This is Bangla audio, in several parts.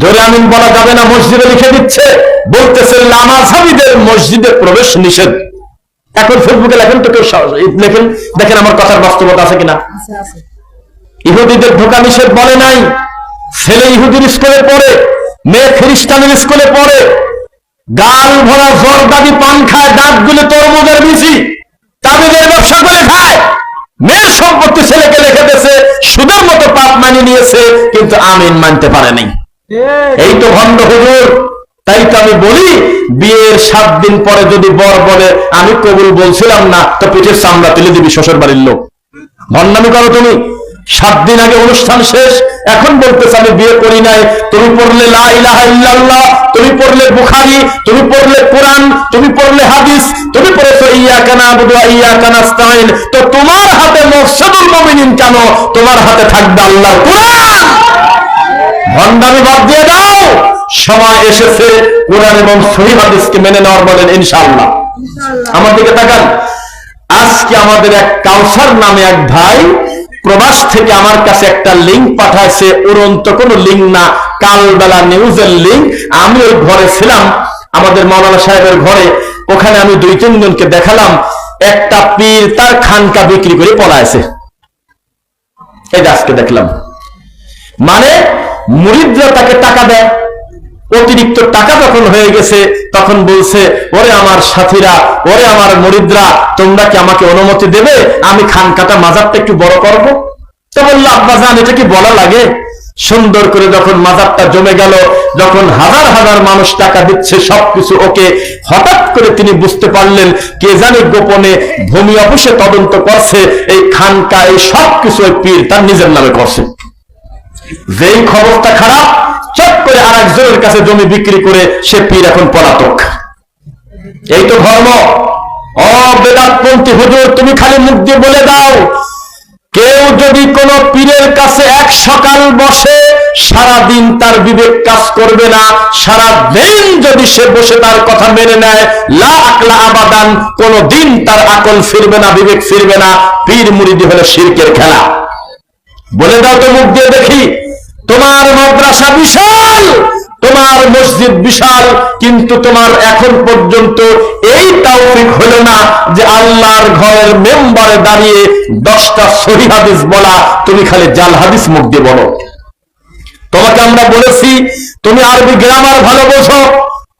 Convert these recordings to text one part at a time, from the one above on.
জোরে আমিন বলা যাবে না মসজিদে লিখে দিচ্ছে। বলতেছে লামাঝাবিদের মসজিদে প্রবেশ নিষেধ। এখন ফেসবুকে লেখেন তো কেউ লেখেন দেখেন আমার কথার বাস্তবতা আছে কিনা? ইহুদিদের ঢোকা নিষেধ বলে নাই। ছেলে ইহুদির স্কুলে পড়ে মেয়ে খ্রিস্টানের স্কুলে পড়ে। গাল ভরা জর্দাদি পান খায় দাঁতগুলো তরমুজের বিচি তাবিদের ব্যবসা করে খায়। মেয়ের সম্পত্তি ছেলেকে লেখে দিয়েছে সুদের মতো পাপ মানিয়ে নিয়েছে কিন্তু আমিন মানতে পারে নাই। এই তো ভণ্ড হুজুর, তাই তো আমি বলি, বিয়ের সাত দিন পরে যদি বর বলে, আমি কবুল বলছিলাম না, তো পিঠের চামড়া তুলে দিবি শ্বশুর বাড়ির লোক। ভণ্ডামি করো তুমি। সাত দিন আগে অনুষ্ঠান শেষ, এখন বলতেছে, আমি বিয়ে করি নাই। তুমি পড়লে লা ইলাহা ইল্লাল্লাহ, তুমি পড়লে বুখারি, তুমি পড়লে কোরআন, তুমি পড়লে হাদিস, তুমি পড়েছো ইয়াকা নাবুদু ওয়া ইয়াকা নাস্তাইন তো তোমার হাতে মফসদুল মুমিনিন কেন? তোমার হাতে থাকবে আল্লাহর কোরআন! ভণ্ডামি বাদ দিয়ে দাও। সময় এসেছে কোরআন এবং সহি হাদিসকে মেনে নেওয়ার বলেন ইনশাআল্লাহ। আমার দিকে তাকান। আজকে আমাদের এক কাউসার নামে এক ভাই প্রবাস থেকে আমার কাছে একটা লিঙ্ক পাঠাইছে। উড়ন্ত কোনো লিঙ্ক না কালবেলা নিউজের লিঙ্ক। আমি ওই ঘরে ছিলাম আমাদের মাওলানা সাহেবের ঘরে। ওখানে আমি দুই তিনজনকে দেখালাম। একটা পীর তার খানকা বিক্রি করে পলাইছে। এই আজকে দেখলাম। মানে মুরিদরা তাকে টাকা দেয়। অতিরিক্ত টাকা যখন হয়ে গেছে, তখন বলছে, ওরে আমার সাথীরা, ওরে আমার মরিদরা, তোমরা কি আমাকে অনুমতি দেবে? আমি খানকাটা মাজারটা একটু বড় করব? তো বলল আব্বাজান এটা কি বলা লাগে? সুন্দর করে যখন মাজারটা জমে গেল, যখন হাজার হাজার মানুষ টাকা দিচ্ছে, সবকিছু ওকে হঠাৎ করে তিনি বুঝতে পারলেন, কে জানে গোপনে ভূমি অফিসে তদন্ত করছে, এই খানকা, এই সবকিছু পীর তার নিজের নামে করছে। যেই খবরটা খারাপ, চট করে আর একজনের কাছে জমি বিক্রি করে সে পীর এখন পলাতক। এই তো ধর্ম। ও বেদাতপন্থী হুজুর, তুমি খালি মুখ দিয়ে বলে দাও, কেউ যদি কোন পীরের কাছে এক সকাল বসে সারা দিন তার বিবেক কাজ করবে না সারা দিন যদি সে বসে তার কথা মেনে নেয় লা আকলা আবাদান, কোন দিন তার আকল ফিরবে না, বিবেক ফিরবে না, পীর মুরিদি হলো শিরকের খেলা। বলে দাও তো মুখ দিয়ে দেখি। তোমার মাদ্রাসা বিশাল, তোমার মসজিদ বিশাল, কিন্তু তোমার এখন পর্যন্ত এই তাওফিক হলো না যে আল্লাহর ঘরের মেম্বারে দাঁড়িয়ে দশটা সহি হাদিস বলা, তুমি খালি জাল হাদিস মুখ দিয়ে বলো। তোমাকে আমরা বলেছি, তুমি আরবি গ্রামার ভালো বোঝো,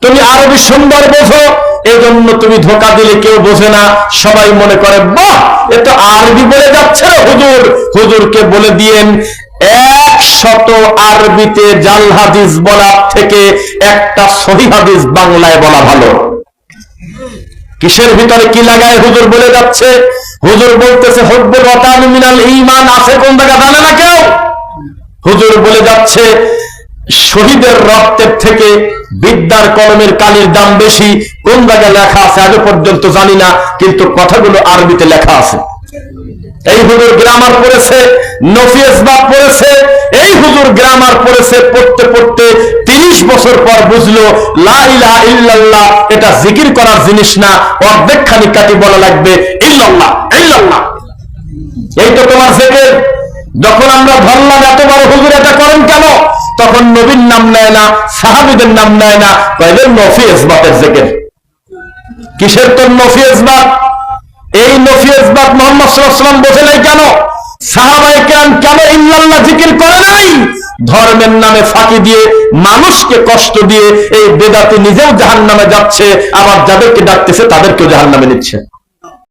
তুমি আরবি সুন্দর বোঝো, এজন্য তুমি ধোকা দিলে কেউ বোঝে না, সবাই মনে করে, বাহ, এ তো আরবি বলে যাচ্ছে রে হুজুর। হুজুরকে বলে দিয়েন, এক শত আরবিতে জাল হাদিস বলার থেকে একটা সহি হাদিস বাংলায় বলা ভালো। কিসের ভিতরে কি লাগায় হুজুর বলে যাচ্ছে? হুজুর বলতেছে, হব্বুল ওয়াতান মিনাল ঈমান। আছে কোন জায়গা জানে না কেউ? হুজুর বলে যাচ্ছে, শহীদের রক্তের থেকে বিদ্যার কলমের কালির দাম বেশি। কোন জায়গায় লেখা আছে আগে পর্যন্ত জানি না, কিন্তু কথাগুলো আরবিতে লেখা আছে। এই হুজুর গ্রামার পড়েছে এত বড় হুজুর এটা করেন কেন? তখন নবীর নাম নেয় না, সাহাবিদের নাম নেয় না কয়েদের নফি ইসবাতের জেকের। কিসের তোর নফি ইসবাত এই নফি ইসবাত মোহাম্মদ সাল্লাম বোঝে নাই কেন? সাহাবাই কেন কেন ইল্লাল্লাহ জিকির করে নাই? ধর্মের নামে ফাঁকি দিয়ে, মানুষকে কষ্ট দিয়ে এই বেদাতি নিজেও জাহান নামে যাচ্ছে, আবার যাদেরকে ডাকতেছে তাদেরকেও জাহান নামে নিচ্ছে।